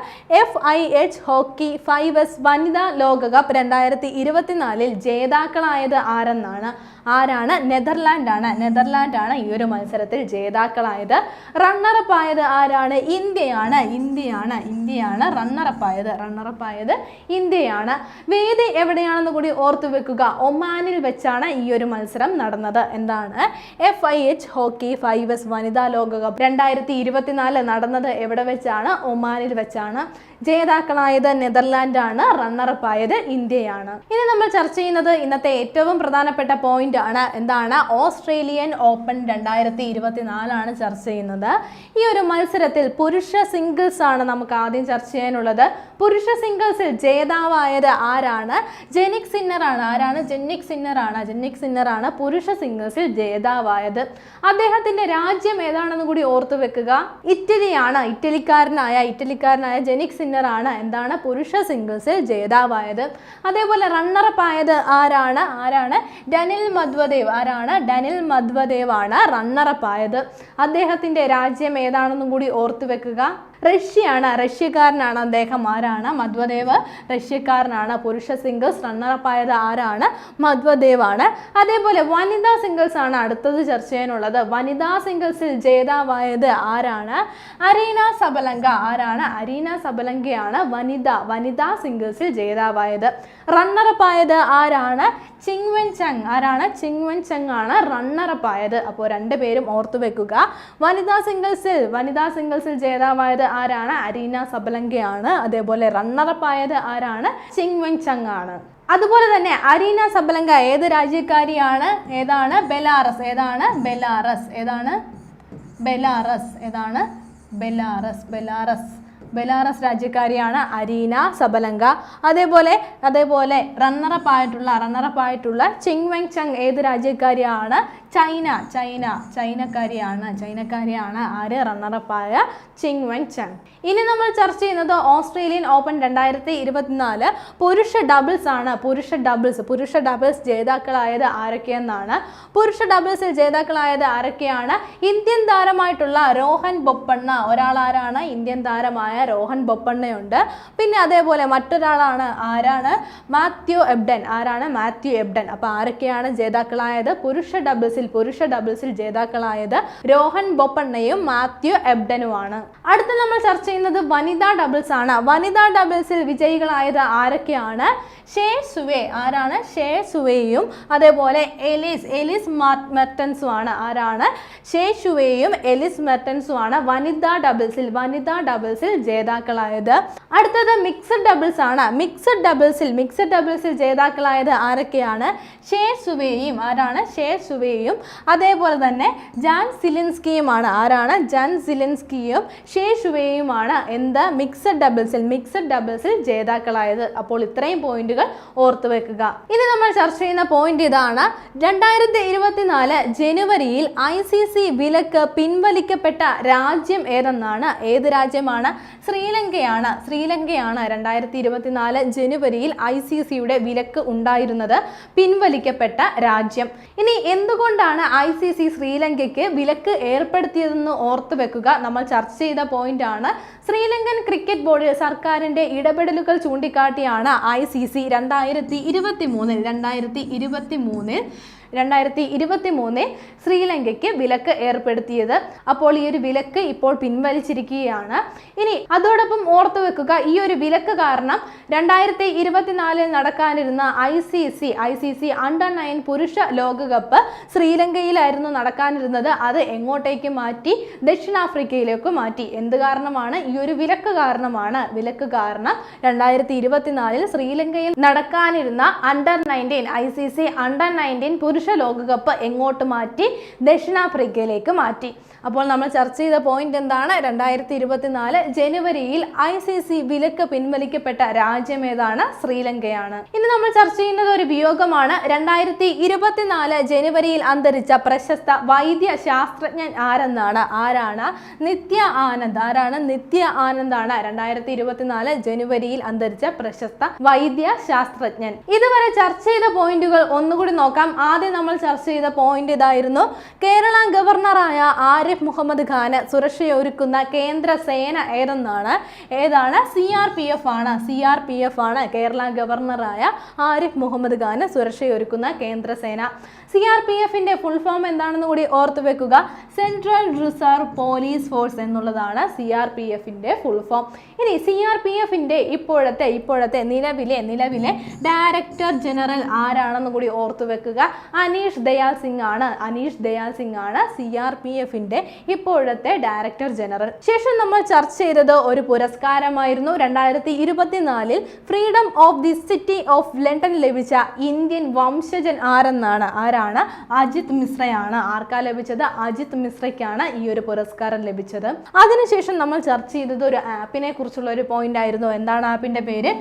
F I H hockey five s വനിതാ ലോകകപ്പ് രണ്ടായിരത്തി ഇരുപത്തിനാലിൽ ജേതാക്കളായത് ആരെന്നാണ്? ആരാണ്? നെതർലാൻഡ് ആണ് നെതർലാൻഡ് ആണ് ഈ ഒരു മത്സരത്തിൽ ജേതാക്കളായത്. റണ്ണറപ്പ് ആയത് ആരാണ്? ഇന്ത്യയാണ്. ഇന്ത്യയാണ്. ഇന്ത്യയാണ് റണ്ണറപ്പ് ആയത്. റണ്ണറപ്പ് ആയത് ഇന്ത്യയാണ്. വേദി എവിടെയാണെന്ന് കൂടി ഓർത്തു വെക്കുക. ഒമാനിൽ വെച്ചാണ് ഈ ഒരു മത്സരം നടന്നത്. എന്താണ്? F I H hockey five s വനിതാ ലോകകപ്പ് രണ്ടായിരത്തി ഇരുപത്തിനാല് നടന്നത് എവിടെ വെച്ചാണ്? ഒമാനിൽ വെച്ചാണ്. ജേതാക്കളായത് നെതർലാൻഡ് ആണ് റണ്ണറപ്പ് ആയത് ഇന്ത്യയാണ്. ഇനി നമ്മൾ ചർച്ച ചെയ്യുന്നത് ഇന്നത്തെ ഏറ്റവും പ്രധാനപ്പെട്ട പോയിന്റ് ആണ്. എന്താണ്? ഓസ്ട്രേലിയൻ ഓപ്പൺ രണ്ടായിരത്തി ഇരുപത്തി നാലാണ് ചർച്ച ചെയ്യുന്നത്. ഈ ഒരു മത്സരത്തിൽ പുരുഷ സിംഗിൾസ് ആണ് നമുക്ക് ആദ്യം ചർച്ച ചെയ്യാനുള്ളത്. പുരുഷ സിംഗിൾസിൽ ജേതാവായത് ആരാണ്? ജെനിക് സിന്നർ ആണ്. ആരാണ് ജെന്നിക് സിന്നർ ആണ്? ജെന്നിക് സിന്നർ ആണ് പുരുഷ സിംഗിൾസിൽ ജേതാവായത്. അദ്ദേഹത്തിന്റെ രാജ്യം ഏതാണെന്ന് കൂടി ഓർത്തു വെക്കുക. ഇറ്റലിയാണ്. ഇറ്റലിക്കാരനായ ഇറ്റലിക്കാരനായ ജെനിക് സിന്നർ ആണ് എന്താണ്? പുരുഷ സിംഗിൾസിൽ ജേതാവായത്. അതേപോലെ റണ്ണറപ്പ് ആയത് ആരാണ്? ആരാണ്? ഡനിൽ മധ്വദേവ്. ആരാണ്? ഡനിൽ മധ്വദേവ് ആണ് റണ്ണറപ്പ് ആയത്. അദ്ദേഹത്തിന്റെ രാജ്യം ഏതാണെന്നും കൂടി ഓർത്തു വെക്കുക. റഷ്യയാണ്. റഷ്യക്കാരനാണ് അദ്ദേഹം. ആരാണ്? മധ്വദേവ്. റഷ്യക്കാരനാണ്. പുരുഷ സിംഗിൾസ് റണ്ണറപ്പ് ആയത് ആരാണ്? മധ്വദേവ് ആണ് അതേപോലെ വനിതാ സിംഗിൾസ് ആണ് അടുത്തത് ചർച്ച ചെയ്യാനുള്ളത്. വനിതാ സിംഗിൾസിൽ ജേതാവായത് ആരാണ്? Aryna Sabalenka. ആരാണ്? അരീന സബലങ്കയാണ് വനിത വനിതാ സിംഗിൾസിൽ ജേതാവായത്. റണ്ണറപ്പ് ആയത് ആരാണ്? ചിങ്വൻ ചങ്. ആരാണ്? ചിങ്വൻ ചങ് ആണ് റണ്ണറപ്പ് ആയത്. അപ്പോൾ രണ്ടുപേരും ഓർത്തു വെക്കുക. വനിതാ സിംഗിൾസിൽ വനിതാ സിംഗിൾസിൽ ജേതാവായത് ആരാണ്? അരീന സബലങ്കയാണ്. അതേപോലെ റണ്ണറപ്പ് ആയത് ആരാണ്? ചിങ്വൻ ചങ് ആണ്. അതുപോലെ തന്നെ അരീന സബലങ്ക ഏത് രാജ്യക്കാരിയാണ്? ഏതാണ്? ബെലാറസ്. ഏതാണ്? ബെലാറസ്. ഏതാണ്? ബെലാറസ്. ഏതാണ്? ബെലാറസ്. ബെലാറസ്. ബെലാറസ് രാജ്യക്കാരിയാണ് അരീന സബലങ്ക. അതേപോലെ അതേപോലെ റണ്ണറപ്പ് ആയിട്ടുള്ള ആയിട്ടുള്ള ചിങ് വെങ് ചങ് ഏത് രാജ്യക്കാരിയാണ് ചൈന ചൈന ചൈനക്കാരിയാണ് ചൈനക്കാരിയാണ് ആര്? റണ്ണറപ്പായ ചിങ് വെങ് ചൻ ഇനി നമ്മൾ ചർച്ച ചെയ്യുന്നത് ഓസ്ട്രേലിയൻ ഓപ്പൺ രണ്ടായിരത്തി ഇരുപത്തിനാല് പുരുഷ ഡബിൾസ് ആണ്. പുരുഷ ഡബിൾസ്. പുരുഷ ഡബിൾസ് ജേതാക്കളായത് ആരൊക്കെയെന്നാണ്? പുരുഷ ഡബിൾസിൽ ജേതാക്കളായത് ആരൊക്കെയാണ്? ഇന്ത്യൻ താരമായിട്ടുള്ള രോഹൻ ബൊപ്പണ്ണ. ഒരാളാരാണ്? ഇന്ത്യൻ താരമായ രോഹൻ ബൊപ്പണ്ണയുണ്ട്. പിന്നെ അതേപോലെ മറ്റൊരാളാണ് ആരാണ്? Matthew Ebden. ആരാണ്? Matthew Ebden. അപ്പോൾ ആരൊക്കെയാണ് ജേതാക്കളായത്? പുരുഷ ഡബിൾസിൽ ഡബിൾസിൽ പുരുഷ ഡബിൾസിൽ ജേതാക്കളായത് രോഹൻ ബൊപ്പണ്ണയും മാത്യു എബ്ഡനുമാണ്. അടുത്ത നമ്മൾ ചർച്ച ചെയ്യുന്നത് വനിതാ ഡബിൾസ് ആണ്. വനിതാ ഡബിൾസിൽ വിജയികളായത് ആരൊക്കെയാണ്? ഷേ സുവേ. ആരാണ്? ഷേ സുവേയും അതേപോലെ എലിസ്. എലിസ് മെർട്ടൻസും ആണ് ആരാണ്? ഷേ ഷുവേയും എലിസ് മെർട്ടൻസും ആണ് വനിതാ ഡബിൾസിൽ വനിതാ ഡബിൾസിൽ ജേതാക്കളായത്. അടുത്തത് മിക്സഡ് ഡബിൾസ് ആണ്. മിക്സഡ് ഡബിൾസിൽ മിക്സഡ് ഡബിൾസിൽ ജേതാക്കളായത് ആരൊക്കെയാണ്? ഷേ സുവേയും. ആരാണ്? ഷേ സുവേയും. അതേപോലെ തന്നെ ജാൻ സിലിൻസ്കിയുമാണ്. ആരാണ്? ജാൻ സിലിൻസ്കിയും ഷേ ഷുവേയുമാണ് എന്ത്? മിക്സഡ് ഡബിൾസിൽ മിക്സഡ് ഡബിൾസിൽ ജേതാക്കളായത്. അപ്പോൾ ഇത്രയും പോയിന്റുകൾ ഓർത്തു വെക്കുക. ഇനി നമ്മൾ ചർച്ച ചെയ്യുന്ന പോയിന്റ് ഇതാണ്. രണ്ടായിരത്തി ഇരുപത്തിനാല് ജനുവരിയിൽ ഐ സി സി വിലക്ക് പിൻവലിക്കപ്പെട്ട രാജ്യം ഏതെന്നാണ്? ഏത് രാജ്യമാണ്? ശ്രീലങ്കയാണ്. ശ്രീലങ്കയാണ് രണ്ടായിരത്തി ഇരുപത്തിനാല് ജനുവരിയിൽ ഐ സി സിയുടെ വിലക്ക് ഉണ്ടായിരുന്നത്. പിൻവലിക്കപ്പെട്ട രാജ്യം. ഇനി എന്തുകൊണ്ടാണ് ഐ സി സി ശ്രീലങ്കയ്ക്ക് വിലക്ക് ഏർപ്പെടുത്തിയതെന്ന് ഓർത്തു വെക്കുക. നമ്മൾ ചർച്ച ചെയ്ത പോയിന്റ് ആണ് ശ്രീലങ്കൻ ക്രിക്കറ്റ് ബോർഡ് സർക്കാരിന്റെ ഇടപെടലുകൾ ചൂണ്ടിക്കാട്ടിയാണ് ഐ സി സി രണ്ടായിരത്തി ഇരുപത്തി മൂന്നിൽ രണ്ടായിരത്തി ഇരുപത്തി മൂന്നിൽ രണ്ടായിരത്തി ഇരുപത്തി മൂന്നിൽ ശ്രീലങ്കയ്ക്ക് വിലക്ക് ഏർപ്പെടുത്തിയത്. അപ്പോൾ ഈ ഒരു വിലക്ക് ഇപ്പോൾ പിൻവലിച്ചിരിക്കുകയാണ്. ഇനി അതോടൊപ്പം ഓർത്തു വെക്കുക ഈ ഒരു വിലക്ക് കാരണം രണ്ടായിരത്തി ഇരുപത്തിനാലിൽ നടക്കാനിരുന്ന I C C I C C under nine പുരുഷ ലോകകപ്പ് ശ്രീലങ്കയിലായിരുന്നു നടക്കാനിരുന്നത്. അത് എങ്ങോട്ടേക്ക് മാറ്റി? ദക്ഷിണാഫ്രിക്കയിലേക്ക് മാറ്റി. എന്ത് കാരണമാണ്? ഈ ഒരു വിലക്ക് കാരണമാണ്. വിലക്ക് കാരണം രണ്ടായിരത്തി ഇരുപത്തിനാലിൽ ശ്രീലങ്കയിൽ നടക്കാനിരുന്ന under nineteen I C C under nineteen പുരുഷ ലോകകപ്പ് എങ്ങോട്ട് മാറ്റി? ദക്ഷിണാഫ്രിക്കയിലേക്ക് മാറ്റി. അപ്പോൾ നമ്മൾ ചർച്ച ചെയ്ത പോയിന്റ് എന്താണ്? രണ്ടായിരത്തി ഇരുപത്തിനാല് ജനുവരിയിൽ ഐ സി സി വിലക്ക് പിൻവലിക്കപ്പെട്ട രാജ്യം ഏതാണ്? ശ്രീലങ്കയാണ്. ഇനി നമ്മൾ ചർച്ച ചെയ്യുന്നത് ഒരു വിയോഗമാണ്. രണ്ടായിരത്തി ഇരുപത്തിനാല് ജനുവരിയിൽ അന്തരിച്ച പ്രശസ്ത വൈദ്യ ശാസ്ത്രജ്ഞൻ ആരെന്നാണ്? ആരാണ്? നിത്യ ആനന്ദ്. ആരാണ്? നിത്യ ആനന്ദാണ് രണ്ടായിരത്തി ഇരുപത്തിനാല് ജനുവരിയിൽ അന്തരിച്ച പ്രശസ്ത വൈദ്യ ശാസ്ത്രജ്ഞൻ ഇതുവരെ ചർച്ച ചെയ്ത പോയിന്റുകൾ ഒന്നുകൂടി നോക്കാം. ആദ്യം നമ്മൾ ചർച്ച ചെയ്ത പോയിന്റ് ഇതായിരുന്നു. കേരള ഗവർണറായ ആരിഫ് മുഹമ്മദ് ഖാന് സുരക്ഷയൊരുക്കുന്ന കേന്ദ്ര സേന ഏതെന്നാണ്? ഏതാണ്? സി ആർ പി എഫ് ആണ്. സി ആർ പി എഫ് ആണ് കേരള ഗവർണറായ ആരിഫ് മുഹമ്മദ് ഖാന് സുരക്ഷയൊരുക്കുന്ന കേന്ദ്ര സേന. സി ആർ പി എഫിന്റെ ഫുൾ ഫോം എന്താണെന്ന് കൂടി ഓർത്തു വെക്കുക. സെൻട്രൽ റിസർവ് പോലീസ് ഫോഴ്സ് എന്നുള്ളതാണ് സി ആർ പി എഫിന്റെ ഫുൾ ഫോം ഇനി സി ആർ പി എഫിന്റെ ഇപ്പോഴത്തെ ഇപ്പോഴത്തെ നിലവിലെ നിലവിലെ ഡയറക്ടർ ജനറൽ ആരാണെന്ന് കൂടി ഓർത്തു വെക്കുക. അനീഷ് ദയാൽ സിംഗ് ആണ്. അനീഷ് ദയാൽ സിംഗ് ആണ് സി ആർ പി എഫിന്റെ ഇപ്പോഴത്തെ ഡയറക്ടർ ജനറൽ ശേഷം നമ്മൾ ചർച്ച ചെയ്തത് ഒരു പുരസ്കാരമായിരുന്നു. രണ്ടായിരത്തി ഇരുപത്തിനാലിൽ freedom of the city of London ലഭിച്ച ഇന്ത്യൻ വംശജൻ ആരെന്നാണ്? ആരാണ്? അജിത് മിശ്രയാണ്. ആർക്കാ ലഭിച്ചത്? അജിത് മിശ്രയ്ക്കാണ് ഈ ഒരു പുരസ്കാരം ലഭിച്ചത്. അതിനുശേഷം നമ്മൾ ചർച്ച ചെയ്തത് ഒരു ആപ്പിനെ കുറിച്ചുള്ള ഒരു പോയിന്റ് ആയിരുന്നു. എന്താണ് ആപ്പിന്റെ പേര്?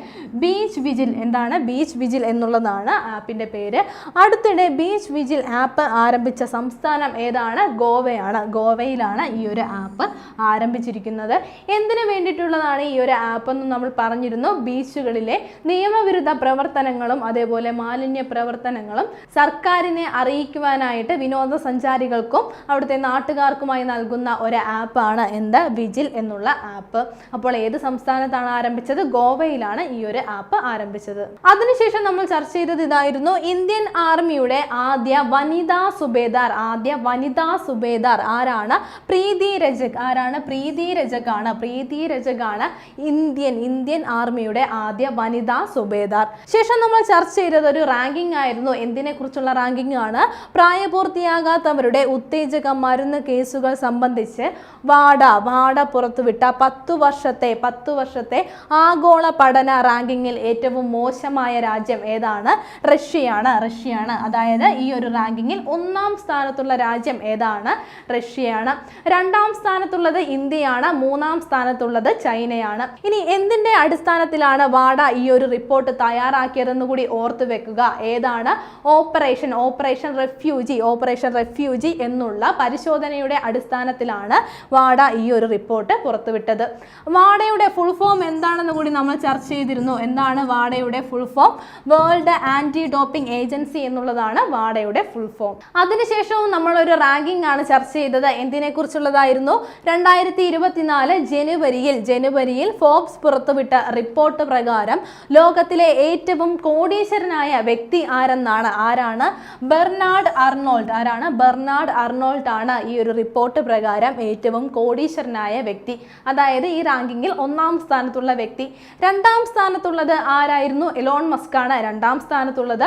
Beach vigil. എന്താണ്? ബീച്ച് വിജിൽ എന്നുള്ളതാണ് ആപ്പിന്റെ പേര്. അടുത്തിടെ ബീച്ച് വിജിൽ ആപ്പ് ആരംഭിച്ച സംസ്ഥാനം ഏതാണ്? ഗോവയാണ്. ഗോവയിലാണ് ഈ ഒരു ആപ്പ് ആരംഭിച്ചിരിക്കുന്നത്. എന്തിനു വേണ്ടിയിട്ടുള്ളതാണ് ഈ ഒരു ആപ്പ് എന്ന് നമ്മൾ പറഞ്ഞിരുന്നു? ബീച്ചുകളിലെ നിയമവിരുദ്ധ പ്രവർത്തനങ്ങളും അതേപോലെ മാലിന്യ പ്രവർത്തനങ്ങളും സർക്കാരിനെ അറിയിക്കുവാനായിട്ട് വിനോദസഞ്ചാരികൾക്കും അവിടുത്തെ നാട്ടുകാർക്കുമായി നൽകുന്ന ഒരു ആപ്പാണ് എന്ത്? വിജിൽ എന്നുള്ള ആപ്പ് അപ്പോൾ ഏത് സംസ്ഥാനത്താണ് ആരംഭിച്ചത്? ഗോവയിലാണ് ഈ ഒരു ആപ്പ് ആരംഭിച്ചത്. അതിനുശേഷം നമ്മൾ ചർച്ച ചെയ്തത് ഇതായിരുന്നു ഇന്ത്യൻ ആർമിയുടെ ആദ്യ വനിതാ സുബേദാർ ആദ്യ വനിതാ സുബേദാർ ആരാണ്? പ്രീതി രജക്. ആരാണ്? പ്രീതി രജകാണ്. പ്രീതി രജകാണ് ഇന്ത്യൻ ഇന്ത്യൻ ആർമിയുടെ ആദ്യ വനിതാ സുബേദാർ. ശേഷം നമ്മൾ ചർച്ച ചെയ്തത് ഒരു റാങ്കിംഗ് ആയിരുന്നു. എന്തിനെ കുറിച്ചുള്ള റാങ്കിംഗ് ആണ്? പ്രായപൂർത്തിയാകാത്തവരുടെ ഉത്തേജക മരുന്ന് കേസുകൾ സംബന്ധിച്ച് വാഡ വാഡ പുറത്തുവിട്ട പത്തു വർഷത്തെ പത്തു വർഷത്തെ ആഗോള പഠന റാങ്കിങ്ങിൽ ഏറ്റവും മോശമായ രാജ്യം ഏതാണ്? റഷ്യയാണ് റഷ്യയാണ്. അതായത് ഈ ഒരു റാങ്കിങ്ങിൽ ഒന്നാം സ്ഥാനത്തുള്ള രാജ്യം ഏതാണ്? റഷ്യയാണ്. രണ്ടാം സ്ഥാനത്തുള്ളത് ഇന്ത്യയാണ്. മൂന്നാം സ്ഥാനത്തുള്ളത് ചൈനയാണ്. ഇനി എന്തിന്റെ അടിസ്ഥാനത്തിലാണ് വാഡ ഈ ഒരു റിപ്പോർട്ട് തയ്യാറാക്കിയതെന്ന് കൂടി ഓർത്തു വെക്കുക. ഏതാണ്? Operation operation refugee operation refugee എന്നുള്ള പരിശോധനയുടെ അടിസ്ഥാനത്തിലാണ് വാഡ ഈ ഒരു റിപ്പോർട്ട് പുറത്തുവിട്ടത്. വാഡയുടെ ഫുൾ ഫോം എന്താണെന്ന് കൂടി നമ്മൾ ചർച്ച ചെയ്തിരുന്നു. എന്താണ് വാഡയുടെ full form? World anti doping agency എന്നുള്ളതാണ് വാഡയുടെ ഫുൾ ഫോം അതിനുശേഷവും നമ്മൾ ഒരു റാങ്കിംഗ് ആണ് ചർച്ച ചെയ്തത്. എന്തിനെ കുറിച്ചുള്ളതായിരുന്നു രണ്ടായിരത്തി ഇരുപത്തിനാല് ജനുവരിയിൽ ജനുവരിയിൽ ഫോബ്സ് പുറത്തുവിട്ട റിപ്പോർട്ട് പ്രകാരം ലോകത്തിലെ ഏറ്റവും കോടീശ്വരനായ വ്യക്തി ആരെന്നാണ്? ആരാണ്? Bernard Arnault. ആരാണ്? ബെർണാഡ് അർണോൾഡ് ആണ് ഈ ഒരു റിപ്പോർട്ട് പ്രകാരം ഏറ്റവും കോടീശ്വരനായ വ്യക്തി. അതായത് ഈ റാങ്കിങ്ങിൽ ഒന്നാം സ്ഥാനത്തുള്ള വ്യക്തി. രണ്ടാം സ്ഥാനത്തുള്ളത് ആരായിരുന്നു? എലോൺ മസ്ക് ആണ് രണ്ടാം സ്ഥാനത്തുള്ളത്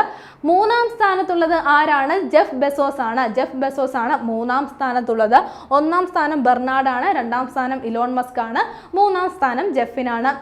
മൂന്നാം സ്ഥാനത്തുള്ളത് ആരാണ്? ജെഫ് ബെസോസ് ആണ്. ജെഫ് ബെസോസ് ആണ് മൂന്നാം സ്ഥാനത്തുള്ളത്. ഒന്നാം സ്ഥാനം ബെർണാഡ് ആണ് രണ്ടാം സ്ഥാനം ഇലോൺ മസ്ക് ആണ് മൂന്നാം സ്ഥാനം ജെഫിനാണ്.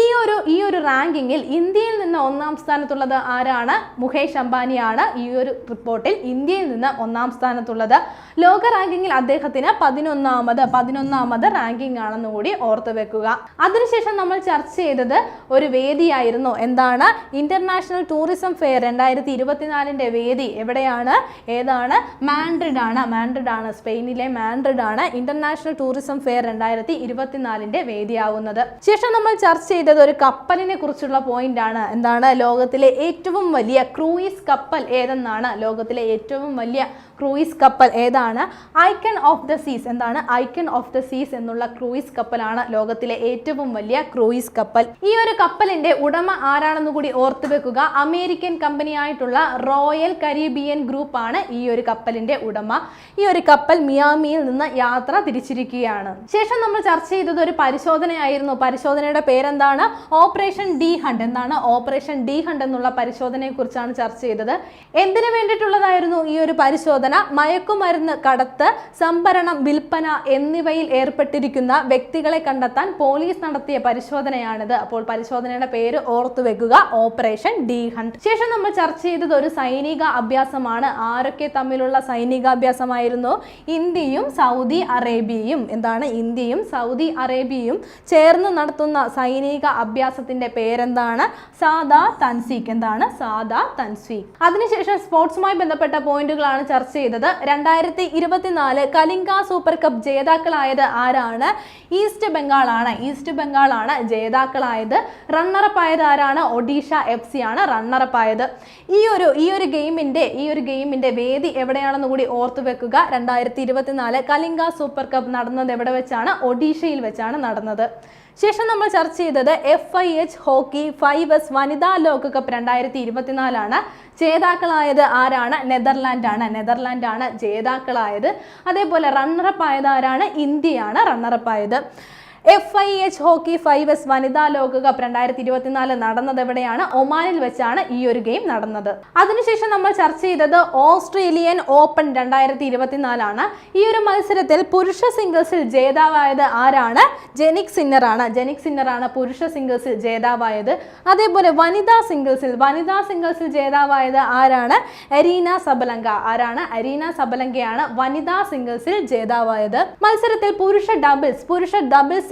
ഈ ഒരു ഈ ഒരു റാങ്കിങ്ങിൽ ഇന്ത്യയിൽ നിന്ന് ഒന്നാം സ്ഥാനത്തുള്ളത് ആരാണ്? മുകേഷ് അംബാനിയാണ് ഈ ഒരു റിപ്പോർട്ടിൽ ഇന്ത്യയിൽ നിന്ന് ഒന്നാം സ്ഥാനത്തുള്ളത്. ലോക റാങ്കിങ്ങിൽ അദ്ദേഹത്തിന് പതിനൊന്നാമത് പതിനൊന്നാമത് റാങ്കിംഗ് ആണെന്ന് കൂടി ഓർത്തു വെക്കുക. അതിനുശേഷം നമ്മൾ ചർച്ച ചെയ്തത് ഒരു വേദിയായിരുന്നു. എന്താണ്? ഇന്റർനാഷണൽ ടൂറിസം ഫെയർ രണ്ടായിരത്തി ഇരുപത്തിനാലിന്റെ വേദി എവിടെയാണ്? ഏതാണ്? മാൻഡ്രിഡ് ആണ്. മാൻഡ്രിഡ് ആണ്. സ്പെയിനിലെ മാൻഡ്രിഡ് ആണ്. ഇന്റർനാഷണൽ ടൂറിസം ഫെയർ രണ്ടായിരത്തി ഇരുപത്തിനാലിന്റെ വേദിയാവുന്നത്. ശേഷം നമ്മൾ ചർച്ച ചെയ്തത് ഒരു കപ്പലിനെ കുറിച്ചുള്ള പോയിന്റ് ആണ്. എന്താണ് ലോകത്തിലെ ഏറ്റവും വലിയ ക്രൂയിസ് കപ്പൽ ഏതെന്നാണ് ലോകത്തിലെ ഏറ്റവും വലിയ ക്രൂയിസ് കപ്പൽ ഏതാണ്? ഐക്കൺ ഓഫ് ദ സീസ് എന്താണ് ഐക്കൺ ഓഫ് ദ സീസ് എന്നുള്ള ക്രൂയിസ് കപ്പലാണ് ലോകത്തിലെ ഏറ്റവും വലിയ ക്രൂയിസ് കപ്പൽ. ഈ ഒരു കപ്പലിന്റെ ഉടമ ആരാണെന്ന് കൂടി ഓർത്തു വെക്കുക. അമേരിക്കൻ കമ്പനിയായിട്ടുള്ള റോയൽ കരീബിയൻ ഗ്രൂപ്പ് ആണ് ഈ ഒരു കപ്പലിന്റെ ഉടമ. ഈ ഒരു കപ്പൽ മിയാമിയിൽ നിന്ന് യാത്ര തിരിച്ചിരിക്കുകയാണ്. ശേഷം നമ്മൾ ചർച്ച ചെയ്തത് ഒരു പരിശോധനയായിരുന്നു. പരിശോധനയുടെ പേരെന്താണ്? ഓപ്പറേഷൻ ഡി ഹണ്ട് എന്താണ് ഓപ്പറേഷൻ ഡി ഹണ്ട് എന്നുള്ള പരിശോധനയെ കുറിച്ചാണ് ചർച്ച ചെയ്തത്. എന്തിനു വേണ്ടിയിട്ടുള്ളതായിരുന്നു ഈ ഒരു പരിശോധന? മയക്കുമരുന്ന് കടത്ത് സംഭരണം വിൽപ്പന എന്നിവയിൽ ഏർപ്പെട്ടിരിക്കുന്ന വ്യക്തികളെ കണ്ടെത്താൻ പോലീസ് നടത്തിയ പരിശോധനയാണിത്. അപ്പോൾ പരിശോധനയുടെ പേര് ഓർത്തു വെക്കുക ഓപ്പറേഷൻ ഡി ഹണ്ട്. ശേഷം നമ്മൾ ചർച്ച ചെയ്തത് ഒരു സൈനിക അഭ്യാസമാണ്. ആരൊക്കെ തമ്മിലുള്ള സൈനികാഭ്യാസമായിരുന്നു? ഇന്ത്യയും സൗദി അറേബ്യയും. എന്താണ്? ഇന്ത്യയും സൗദി അറേബ്യയും ചേർന്ന് നടത്തുന്ന സൈനിക അഭ്യാസത്തിന്റെ പേരെന്താണ്? സാദാ തൻസീഖ്. എന്താണ്? സാദാ തൻസീഖ്. അതിനുശേഷം സ്പോർട്സുമായി ബന്ധപ്പെട്ട പോയിന്റുകളാണ് ചർച്ച ചെയ്തത്. രണ്ടായിരത്തി ഇരുപത്തിനാല് കലിംഗ സൂപ്പർ കപ്പ് ജേതാക്കളായത് ആരാണ്? ഈസ്റ്റ് ബംഗാളാണ്. ഈസ്റ്റ് ബംഗാളാണ് ജേതാക്കളായത്. റണ്ണറപ്പ് ആയത് ആരാണ്? ഒഡീഷ എഫ് സി ആണ് റണ്ണറപ്പ് ആയത് ഈ ഒരു ഈ ഒരു ഗെയിമിന്റെ ഈ ഒരു ഗെയിമിന്റെ വേദി എവിടെയാണെന്ന് കൂടി ഓർത്തു വെക്കുക. രണ്ടായിരത്തി ഇരുപത്തിനാല് കലിംഗ സൂപ്പർ കപ്പ് നടന്നത് എവിടെ വെച്ചാണ്? ഒഡീഷയിൽ വെച്ചാണ് നടന്നത്. ശേഷം നമ്മൾ ചർച്ച ചെയ്തത് F I H hockey five s വനിതാ ലോകകപ്പ് രണ്ടായിരത്തി ഇരുപത്തിനാലാണ് ജേതാക്കളായത് ആരാണ്? നെതർലാൻഡ് ആണ് നെതർലാൻഡ് ആണ് ജേതാക്കളായത്. അതേപോലെ റണ്ണറപ്പ് ആയത് ആരാണ്? ഇന്ത്യയാണ് റണ്ണറപ്പ് ആയത്. F I H hockey five s വനിതാ ലോകകപ്പ് രണ്ടായിരത്തി ഇരുപത്തിനാല് നടന്നത് എവിടെയാണ്? ഒമാനിൽ വെച്ചാണ് ഈ ഒരു ഗെയിം നടന്നത്. അതിനുശേഷം നമ്മൾ ചർച്ച ചെയ്തത് ഓസ്ട്രേലിയൻ ഓപ്പൺ രണ്ടായിരത്തി ഇരുപത്തിനാലാണ് ഈ ഒരു മത്സരത്തിൽ പുരുഷ സിംഗിൾസിൽ ജേതാവായത് ആരാണ്? ജെനിക് സിന്നർ ആണ്. ജെനിക് സിന്നർ ആണ് പുരുഷ സിംഗിൾസിൽ ജേതാവായത്. അതേപോലെ വനിതാ സിംഗിൾസിൽ വനിതാ സിംഗിൾസിൽ ജേതാവായത് ആരാണ്? Aryna Sabalenka. ആരാണ്? അരീന സബലങ്കയാണ് വനിതാ സിംഗിൾസിൽ ജേതാവായത്. മത്സരത്തിൽ പുരുഷ ഡബിൾസ് പുരുഷ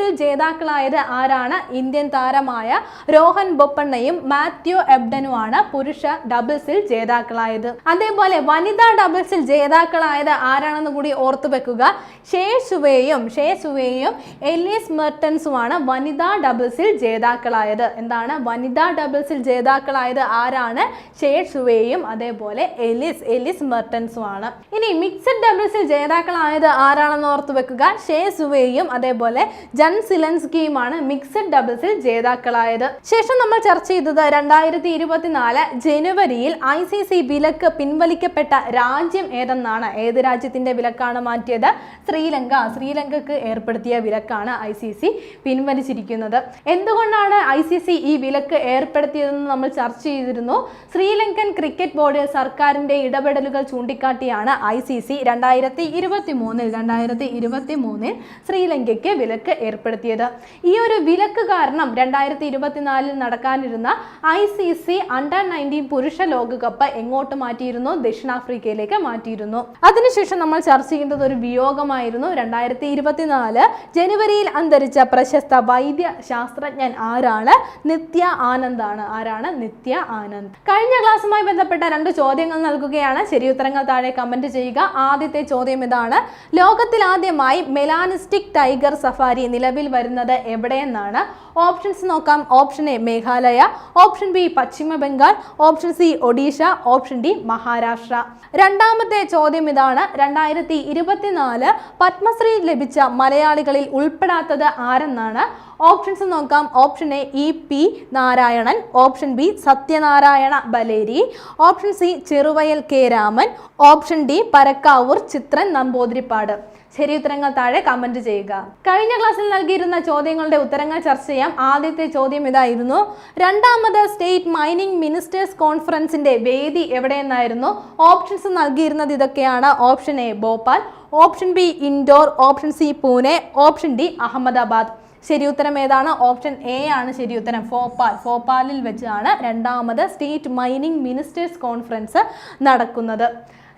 ഡബിൾസിൽ ജേതാക്കളായത് ആരാണ്? ഇന്ത്യൻ താരമായ രോഹൻ ബൊപ്പണ്ണയും മാത്യു എബ്ഡനുമാണ് പുരുഷ ഡബിൾസിൽ ജേതാക്കളായത്. അതേപോലെ വനിതാ ഡബിൾസിൽ ജേതാക്കളായത് ആരാണെന്ന് കൂടി ഓർത്തു വെക്കുക. ഷേ സുവേയും ഷേ സുവേയും എലീസ് മെർട്ടൻസുമാണ് വനിതാ ഡബിൾസിൽ ജേതാക്കളായത്. എന്താണ്? വനിതാ ഡബിൾസിൽ ജേതാക്കളായത് ആരാണ്? ഷേ സുവേയും അതേപോലെ എലിസ് എലിസ് മെർട്ടൻസും ആണ് ഇനി മിക്സഡ് ഡബിൾസിൽ ജേതാക്കളായത് ആരാണെന്ന് ഓർത്തു വെക്കുക. ഷേ സുവേയും അതേപോലെ ജൻ സിലൻസ്കിയുമാണ് മിക്സഡ് ഡബിൾസിൽ ജേതാക്കളായത്. ശേഷം നമ്മൾ ചർച്ച ചെയ്തത് രണ്ടായിരത്തി ഇരുപത്തിനാല് ജനുവരിയിൽ ഐ സി സി വിലക്ക് പിൻവലിക്കപ്പെട്ട രാജ്യം ഏതെന്നാണ്? ഏത് രാജ്യത്തിന്റെ വിലക്കാണ് മാറ്റിയത്? ശ്രീലങ്ക. ശ്രീലങ്കക്ക് ഏർപ്പെടുത്തിയ വിലക്കാണ് ഐ സി സി പിൻവലിച്ചിരിക്കുന്നത്. എന്തുകൊണ്ടാണ് ഐ സി സി ഈ വിലക്ക് ഏർപ്പെടുത്തിയതെന്ന് നമ്മൾ ചർച്ച ചെയ്തിരുന്നു? ശ്രീലങ്കൻ ക്രിക്കറ്റ് ബോർഡ് സർക്കാരിന്റെ ഇടപെടലുകൾ ചൂണ്ടിക്കാട്ടിയാണ് ഐ സി സി രണ്ടായിരത്തി ഇരുപത്തി മൂന്നിൽ രണ്ടായിരത്തി ഇരുപത്തി മൂന്നിൽ ശ്രീലങ്കയ്ക്ക് വിലക്ക് ഏർപ്പെടുത്തിയത് ഈ ഒരു വിലക്ക് കാരണം രണ്ടായിരത്തി ഇരുപത്തിനാലിൽ നടക്കാനിരുന്ന I C C under nineteen പുരുഷ ലോകകപ്പ് എങ്ങോട്ട് മാറ്റിയിരുന്നു? ദക്ഷിണാഫ്രിക്കയിലേക്ക് മാറ്റിയിരുന്നു. അതിനുശേഷം നമ്മൾ ചർച്ച ചെയ്യുന്നത് ഒരു വിയോഗമായിരുന്നു. രണ്ടായിരത്തി ഇരുപത്തിനാല് ജനുവരിയിൽ അന്തരിച്ച പ്രശസ്ത വൈദ്യ ശാസ്ത്രജ്ഞൻ ആരാണ്? നിത്യ ആനന്ദ് ആണ്. ആരാണ്? നിത്യ ആനന്ദ്. കഴിഞ്ഞ ക്ലാസ്സുമായി ബന്ധപ്പെട്ട രണ്ട് ചോദ്യങ്ങൾ നൽകുകയാണ്. ശരി ഉത്തരങ്ങൾ താഴെ കമന്റ് ചെയ്യുക. ആദ്യത്തെ ചോദ്യം ഇതാണ്. ലോകത്തിൽ ആദ്യമായി മെലാനിസ്റ്റിക് ടൈഗർ സഫാരി നിലവിൽ നിലവിൽ വരുന്നത് എവിടെയെന്നാണ് ഓപ്ഷൻസ് നോക്കാം. Option A Meghalaya option B Paschim Bengal option C Odisha option D Maharashtra. രണ്ടാമത്തെ ചോദ്യം ഇതാണ്. രണ്ടായിരത്തി ഇരുപത്തിനാല് പത്മശ്രീ ലഭിച്ച മലയാളികളിൽ ഉൾപ്പെടാത്തത് ആരെന്നാണ്? ഓപ്ഷൻസ് നോക്കാം. Option A E P Narayanan option B Satyanarayana Baleri option C Cheruvayal K Raman option D Parakkavoor Chithran Namboodiripad. ശരി ഉത്തരങ്ങൾ താഴെ കമന്റ് ചെയ്യുക. കഴിഞ്ഞ ക്ലാസ്സിൽ നൽകിയിരുന്ന ചോദ്യങ്ങളുടെ ഉത്തരങ്ങൾ ചർച്ച ചെയ്യാം. ആദ്യത്തെ ചോദ്യം ഇതായിരുന്നു. രണ്ടാമത് സ്റ്റേറ്റ് മൈനിങ് മിനിസ്റ്റേഴ്സ് കോൺഫറൻസിന്റെ വേദി എവിടെയെന്നായിരുന്നു. ഓപ്ഷൻസ് നൽകിയിരുന്നത് ഇതൊക്കെയാണ്. Option A Bhopal. Option B Indore. Option C Pune. Option D Ahmedabad. ശരി ഉത്തരം ഏതാണ്? ഓപ്ഷൻ എ ആണ് ശരിയുത്തരം. ഉത്തരം ഭോപ്പാൽ. ഭോപ്പാലിൽ വെച്ചാണ് രണ്ടാമത് സ്റ്റേറ്റ് മൈനിങ് മിനിസ്റ്റേഴ്സ് കോൺഫറൻസ് നടക്കുന്നത്.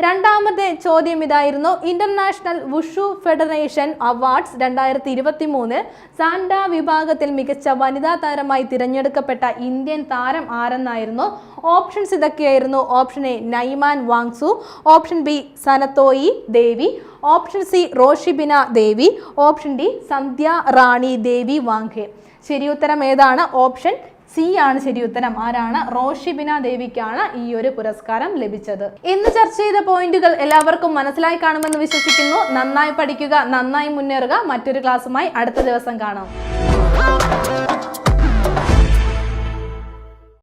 രണ്ടാമത്തെ ചോദ്യം ഇതായിരുന്നു. ഇന്റർനാഷണൽ വുഷു ഫെഡറേഷൻ അവാർഡ്സ് രണ്ടായിരത്തി ഇരുപത്തി മൂന്നിൽ സാൻഡ വിഭാഗത്തിൽ മികച്ച വനിതാ താരമായി തിരഞ്ഞെടുക്കപ്പെട്ട ഇന്ത്യൻ താരം ആരെന്നായിരുന്നു? ഓപ്ഷൻസ് ഇതൊക്കെയായിരുന്നു. Option A Nyman Wangsu option B Sanathoi Devi option C Roshibina Devi option D Sandhya Rani Devi Wangkhem. ശരി ഉത്തരം ഏതാണ്? ഓപ്ഷൻ സി ആണ് ശരി ഉത്തരം. ആരാണ്? റോഷിബിന ദേവിക്കാണ് ഈ ഒരു പുരസ്കാരം ലഭിച്ചത്. ഇന്ന് ചർച്ച ചെയ്ത പോയിന്റുകൾ എല്ലാവർക്കും മനസ്സിലായി കാണുമെന്ന് വിശ്വസിക്കുന്നു. നന്നായി പഠിക്കുക നന്നായി മുന്നേറുക. മറ്റൊരു ക്ലാസ്സുമായി അടുത്ത ദിവസം കാണാം.